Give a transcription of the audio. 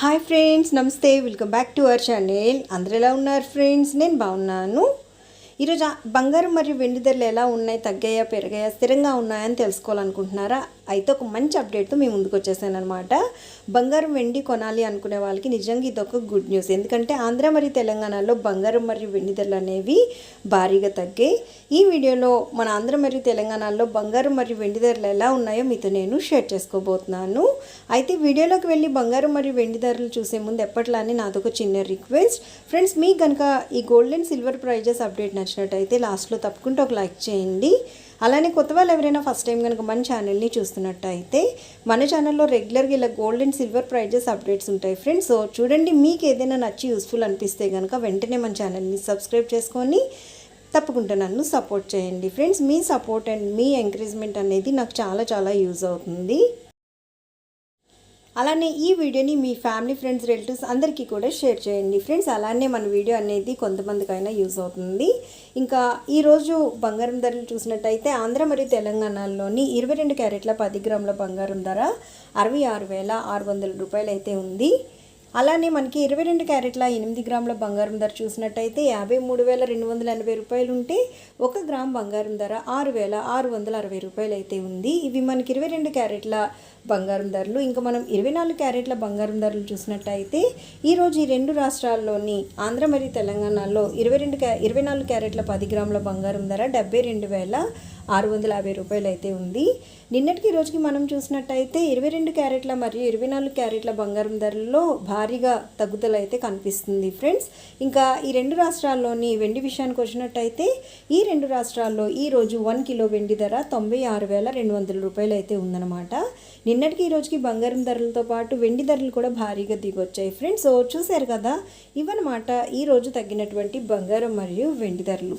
Hi friends నమస్తే welcome back to our channel అందరు ఎలా ఉన్నారు ఫ్రెండ్స్ నేను బాగున్నాను. ఈరోజు బంగారం మరియు వెండి ధరలు ఎలా ఉన్నాయి తగ్గాయా పెరిగాయా స్థిరంగా ఉన్నాయని తెలుసుకోవాలనుకుంటున్నారా? అయితే ఒక మంచి అప్డేట్తో మేము ముందుకు వచ్చేసాను అనమాట బంగారం వెండి కొనాలి అనుకునే వాళ్ళకి నిజంగా ఇది ఒక గుడ్ న్యూస్. ఎందుకంటే ఆంధ్ర మరియు తెలంగాణలో బంగారం మరియు వెండి ధరలు అనేవి భారీగా తగ్గాయి. ఈ వీడియోలో మన ఆంధ్ర మరియు తెలంగాణలో బంగారం మరియు వెండి ధరలు ఎలా ఉన్నాయో మీతో నేను షేర్ చేసుకోబోతున్నాను. అయితే వీడియోలోకి వెళ్ళి బంగారం మరియు వెండి ధరలు చూసే ముందు ఎప్పట్లానే నాదొక చిన్న రిక్వెస్ట్. ఫ్రెండ్స్ మీకు కనుక ఈ gold and silver prices update నచ్చినట్టయితే లాస్ట్లో తప్పకుండా ఒక లైక్ చేయండి. అలానే కొత్త వాళ్ళు ఎవరైనా ఫస్ట్ టైం కనుక మన ఛానల్ని చూస్తున్నట్టయితే మన ఛానల్లో రెగ్యులర్గా ఇలా gold and silver prices updates ఉంటాయి ఫ్రెండ్స్ సో చూడండి మీకు ఏదైనా నచ్చి యూస్ఫుల్ అనిపిస్తే కనుక వెంటనే మన ఛానల్ని సబ్స్క్రైబ్ చేసుకొని తప్పకుండా నన్ను సపోర్ట్ చేయండి ఫ్రెండ్స్ మీ సపోర్ట్ అండ్ మీ ఎంకరేజ్మెంట్ అనేది నాకు చాలా చాలా యూజ్ అవుతుంది. అలానే ఈ వీడియోని మీ ఫ్యామిలీ ఫ్రెండ్స్ రిలేటివ్స్ అందరికీ కూడా షేర్ చేయండి. ఫ్రెండ్స్ అలానే మన వీడియో అనేది కొంతమందికైనా యూజ్ అవుతుంది. ఇంకా ఈరోజు బంగారం ధరలు చూసినట్టయితే ఆంధ్ర మరియు తెలంగాణలోని ఇరవై రెండు క్యారెట్ల పది గ్రాముల బంగారం ధర అరవై ఆరు వేల ఆరు వందల రూపాయలు అయితే ఉంది. అలానే మనకి ఇరవై రెండు క్యారెట్ల ఎనిమిది గ్రాముల బంగారం ధర చూసినట్టయితే యాభై మూడు వేల రెండు వందల ఎనభై రూపాయలు ఉంటే ఒక గ్రామ్ బంగారం ధర ఆరు వేల ఆరు వందల అరవై రూపాయలు అయితే ఉంది. ఇవి మనకి ఇరవై రెండు క్యారెట్ల బంగారం ధరలు. ఇంకా మనం ఇరవై నాలుగు క్యారెట్ల బంగారం ధరలు చూసినట్టయితే ఈరోజు ఈ రెండు రాష్ట్రాల్లోని ఆంధ్ర మరియు తెలంగాణలో ఇరవై రెండు క్యా ఇరవై నాలుగు క్యారెట్ల పది గ్రాముల బంగారం ధర డెబ్బై రెండు వేల ఆరు వందల యాభై రూపాయలు అయితే ఉంది. నిన్నటికి రోజుకి మనం చూసినట్టయితే ఇరవై రెండు క్యారెట్ల మరియు ఇరవై నాలుగు క్యారెట్ల బంగారం ధరల్లో భారీగా తగ్గుదల అయితే కనిపిస్తుంది ఫ్రెండ్స్. ఇంకా ఈ రెండు రాష్ట్రాల్లోని వెండి విషయానికి వచ్చినట్టయితే ఈ రెండు రాష్ట్రాల్లో ఈ రోజు వన్ కిలో వెండి ధర తొంభై ఆరు వేల రెండు వందల రూపాయలు అయితే ఉందన్నమాట. నిన్నటికి ఈ రోజుకి బంగారం ధరలతో పాటు వెండి ధరలు కూడా భారీగా దిగొచ్చాయి ఫ్రెండ్స్. సో చూశారు కదా ఇవన్నమాట ఈ రోజు తగ్గినటువంటి బంగారం మరియు వెండి ధరలు.